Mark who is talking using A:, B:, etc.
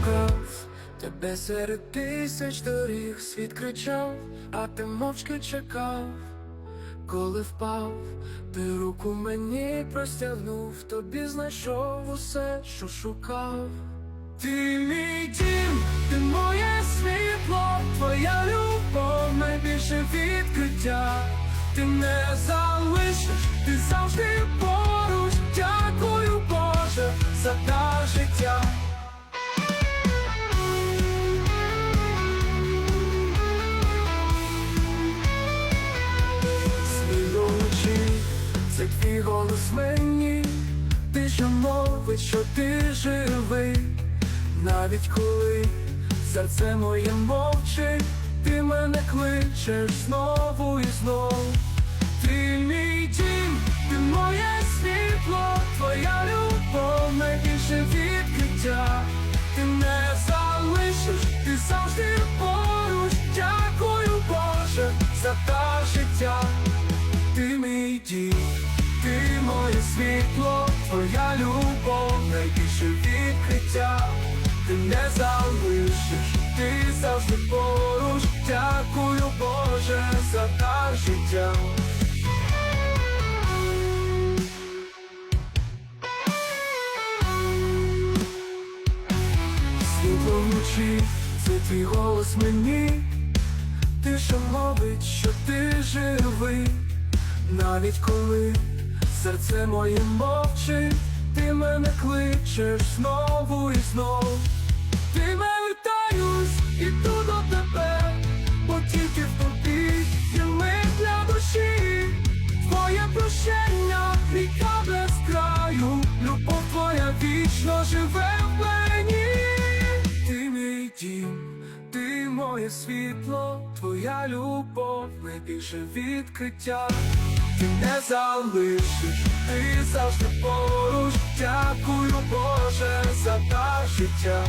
A: шукав тебе серед тисяч доріг, світ кричав, а ти мовчки чекав, коли впав, ти руку мені простягнув, тобі знайшов усе, що шукав. Ти мій дім, ти моє світло, твоя любов, найбільше відкриття. Ти не залишиш, ти завжди мені, ти що мовить, що ти живий, навіть коли серце моє мовчить, ти мене кличеш знову і знов. Ти мій дім, ти моє світло, твоя любов, найбільше відкриття. Ти не залишиш, ти завжди поруч. Дякую, Боже, за дар життя. Ти мій дім, ти моє світло, твоя любов, найбільше відкриття. Ти не залишиш, ти завжди поруч. Дякую, Боже, за дар життя. Світло вночі, це твій голос мені, ти що мовить, що ти живий, навіть коли серце моє мовчить, ти мене кличеш знову і знов. Ти мене таюсь, іду до тебе, бо тільки в тобі є ми для душі, твоє прощення, ріка без краю, любов твоя вічно живе в мені. Ти мій дім, ти моє світло, твоя любов, найбільше відкриття. Ти не залишиш, ти завжди поруч. Дякую, Боже, за та життя.